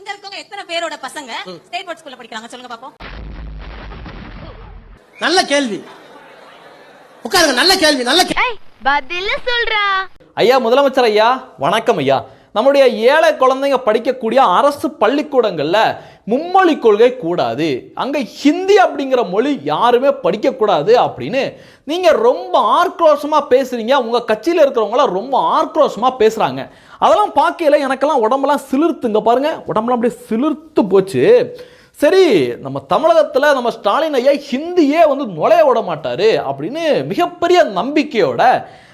இங்க இருக்கவங்க எத்தனை பேரோட பசங்க? ஸ்டேட் போர்ட் ஸ்கூல்ல படிக்கிறாங்க சொல்லுங்க பாப்போம். நல்ல கேள்வி. உட்காருங்க நல்ல கேள்வி நல்ல பதில சொல்றா. ஐயா முதலமைச்சர் ஐயா வணக்கம் ஐயா. நம்முடைய ஏழை குழந்தைங்க படிக்கக்கூடிய அரசு பள்ளிக்கூடங்களில் மும்மொழி கொள்கை கூடாது. அங்கே ஹிந்தி அப்படிங்கிற மொழி யாருமே படிக்கக்கூடாது அப்படின்னு நீங்கள் ரொம்ப ஆக்ரோஷமாக பேசுகிறீங்க உங்கள் கட்சியில் இருக்கிறவங்களாம் ரொம்ப ஆக்ரோஷமாக பேசுகிறாங்க அதெல்லாம் பார்க்கையில எனக்கெல்லாம் உடம்பெல்லாம் சிலிர்த்துங்க பாருங்கள் உடம்பெல்லாம் அப்படியே சிலிர்த்து போச்சு. சரி நம்ம தமிழகத்தில் நம்ம ஸ்டாலின் ஐயா ஹிந்தியே வந்து நுழைய விட மாட்டார் அப்படின்னு மிகப்பெரிய நம்பிக்கையோட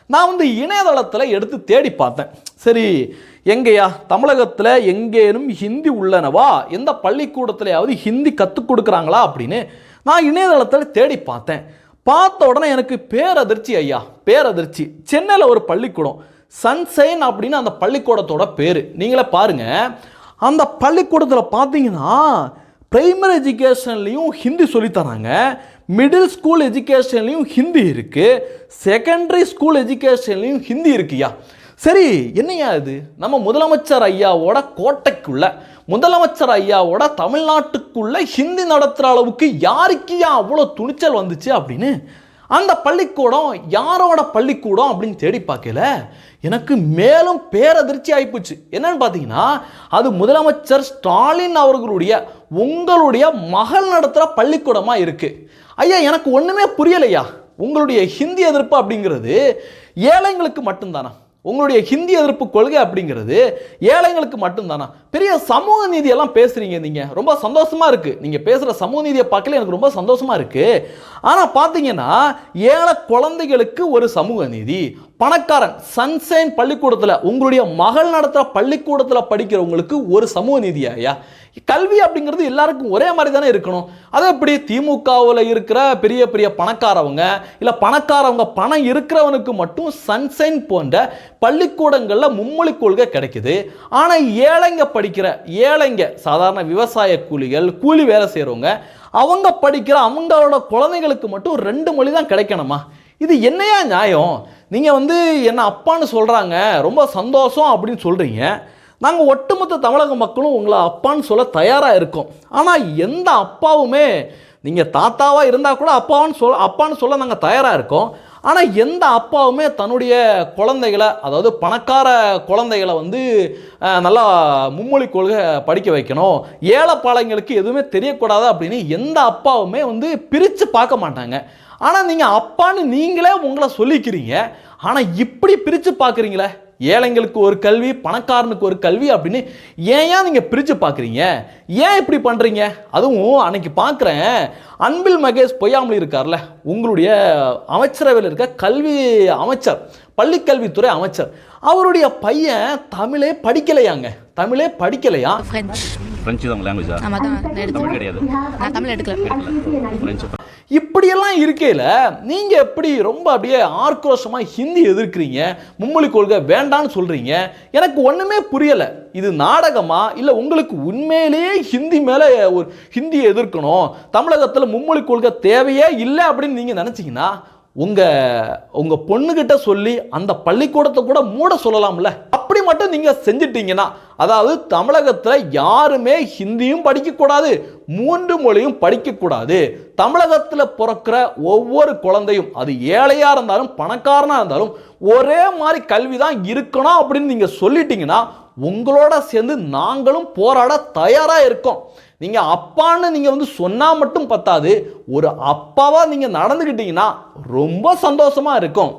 நான் வந்து இணையதளத்தில் எடுத்து தேடி பார்த்தேன். சரி எங்கேயா? தமிழகத்தில் எங்கேனும் ஹிந்தி உள்ளனவா? எந்த பள்ளிக்கூடத்துலையாவது ஹிந்தி கற்றுக் கொடுக்குறாங்களா அப்படின்னு நான் இணையதளத்தில் தேடி பார்த்தேன். பார்த்த உடனே எனக்கு பேரதிர்ச்சி ஐயா பேரதிர்ச்சி. சென்னையில் ஒரு பள்ளிக்கூடம். சன்சைன் அப்படின்னு அந்த பள்ளிக்கூடத்தோட பேர். நீங்களே பாருங்க. அந்த பள்ளிக்கூடத்தில் பார்த்தீங்கன்னா பிரைமரி எஜுகேஷன்லேயும் ஹிந்தி சொல்லித்தராங்க மிடில் ஸ்கூல் எஜுகேஷன்லேயும் ஹிந்தி இருக்குது செகண்டரி ஸ்கூல் எஜுகேஷன்லேயும் ஹிந்தி இருக்குயா? சரி என்னையா இது? நம்ம முதலமைச்சர் ஐயாவோட கோட்டைக்குள்ள முதலமைச்சர் ஐயாவோட தமிழ்நாட்டுக்குள்ள ஹிந்தி நடத்துகிற அளவுக்கு யாருக்கியா அவ்வளோ துணிச்சல் வந்துச்சு அப்படின்னு? அந்த பள்ளிக்கூடம் யாரோட பள்ளிக்கூடம் அப்படின்னு தேடி பார்க்கல. எனக்கு மேலும் பேரதிர்ச்சி ஆயிப்போச்சு. என்னன்னு பார்த்தீங்கன்னா அது முதலமைச்சர் ஸ்டாலின் அவர்களுடைய உங்களுடைய மகள் நடத்துகிற பள்ளிக்கூடமாக இருக்குது ஐயா எனக்கு ஒன்றுமே புரியலையா? உங்களுடைய ஹிந்தி எதிர்ப்பு அப்படிங்கிறது ஏழைங்களுக்கு மட்டும்தானா? உங்களுடைய ஹிந்தி எதிர்ப்பு கொள்கை அப்படிங்கிறது ஏழைங்களுக்கு மட்டும்தானா? பெரிய சமூக நீதியெல்லாம் பேசுகிறீங்க நீங்கள் ரொம்ப சந்தோஷமாக இருக்குது நீங்கள் பேசுகிற சமூக நீதியை பார்க்கல எனக்கு ரொம்ப சந்தோஷமாக இருக்குது ஆனால் பார்த்தீங்கன்னா ஏழை குழந்தைகளுக்கு ஒரு சமூக நீதி பணக்காரன் சன்சைன் பள்ளிக்கூடத்தில் உங்களுடைய மகள் நடத்துகிற பள்ளிக்கூடத்தில் படிக்கிறவங்களுக்கு ஒரு சமூக நீதியா ஐயா? கல்வி அப்படிங்கிறது எல்லாருக்கும் ஒரே மாதிரி தானே இருக்கணும். அது எப்படி திமுகவில் இருக்கிற பெரிய பெரிய பணக்காரவங்க இல்லை பணக்காரவங்க பணம் இருக்கிறவனுக்கு மட்டும் சன்சைன் போன்ற பள்ளிக்கூடங்களில் மும்மொழி கொள்கை கிடைக்குது. ஆனால் ஏழைங்க படிக்கிற ஏழைங்க சாதாரண விவசாய கூலிகள் கூலி வேலை செய்கிறவங்க அவங்க படிக்கிற அவங்களோட குழந்தைகளுக்கு மட்டும் ரெண்டு மொழி தான் கிடைக்கணுமா? இது என்னையா நியாயம்? நீங்கள் வந்து என்ன அப்பான்னு சொல்கிறாங்க ரொம்ப சந்தோஷம் அப்படின்னு சொல்கிறீங்க நாங்கள் ஒட்டுமொத்த தமிழக மக்களும் உங்களை அப்பான்னு சொல்ல தயாராக இருக்கோம். ஆனால் எந்த அப்பாவுமே நீங்கள் தாத்தாவாக இருந்தால் கூட அப்பான்னு சொல் அப்பான்னு சொல்ல நாங்கள் தயாராக இருக்கோம். ஆனால் எந்த அப்பாவுமே தன்னுடைய குழந்தைகளை அதாவது பணக்கார குழந்தைகளை வந்து நல்லா மும்மொழி கொள்கை படிக்க வைக்கணும். ஏழைப்பாளைங்களுக்கு எதுவுமே தெரியக்கூடாது அப்படின்னு எந்த அப்பாவுமே வந்து பிரித்து பார்க்க மாட்டாங்க. ஆனால் நீங்கள் அப்பான்னு நீங்களே உங்களை சொல்லிக்கிறீங்க. ஆனால் இப்படி பிரித்து பார்க்குறீங்களே? ஏழைங்களுக்கு ஒரு கல்வி பணக்காரனுக்கு ஒரு கல்வி அப்படின்னு ஏன் நீங்கள் பிரித்து பார்க்குறீங்க ஏன் இப்படி பண்ணுறீங்க அதுவும் அன்னைக்கு பார்க்குறேன் அன்பில் மகேஷ் பொய்யாமலி இருக்கார்ல உங்களுடைய அமைச்சரவையில் இருக்க கல்வி அமைச்சர் பள்ளிக்கல்வித்துறை அமைச்சர் அவருடைய பையன் தமிழே படிக்கலையாங்க. தமிழே படிக்கலையா? ஃப்ரெஞ்ச் ஃப்ரெஞ்சு தான் லாங்குவேஜா ஆமாம் தான் நான் எடுத்தேன் தமிழ் கிடையாது. நான் தமிழ் எடுக்கல. ஃப்ரெஞ்சு இப்படியெல்லாம் இருக்கையில் நீங்கள் எப்படி ரொம்ப அப்படியே ஆக்ரோஷமாக ஹிந்தி எதிர்க்கிறீங்க? மும்மொழி கொள்கை வேண்டான்னு சொல்கிறீங்க எனக்கு ஒன்றுமே புரியலை. இது நாடகமா? இல்லை உங்களுக்கு உண்மையிலேயே ஹிந்தி மேலே ஒரு ஹிந்தியை எதிர்க்கணும்? தமிழகத்தில் மும்மொழி கொள்கை தேவையே இல்லை அப்படின்னு நீங்கள் நினச்சிங்கன்னா உங்கள் உங்கள் பொண்ணுக்கிட்ட சொல்லி அந்த பள்ளிக்கூடத்தை கூட மூட சொல்லலாம்ல. அப்படி மட்டும் நீங்கள் செஞ்சிட்டீங்கன்னா அதாவது தமிழகத்தில் யாருமே ஹிந்தியும் படிக்கக்கூடாது மூன்று மொழியும் படிக்கக்கூடாது. தமிழகத்தில் பிறக்கிற ஒவ்வொரு குழந்தையும் அது ஏழையாக இருந்தாலும் பணக்காரனாக இருந்தாலும் ஒரே மாதிரி கல்வி தான் இருக்கணும் அப்படின்னு நீங்கள் சொல்லிட்டீங்கன்னா உங்களோட சேர்ந்து நாங்களும் போராட தயாராக இருக்கோம். நீங்கள் அப்பான்னு நீங்கள் வந்து சொன்னால் மட்டும் பத்தாது ஒரு அப்பாவாக நீங்கள் நடந்துக்கிட்டீங்கன்னா ரொம்ப சந்தோஷமாக இருக்கும்.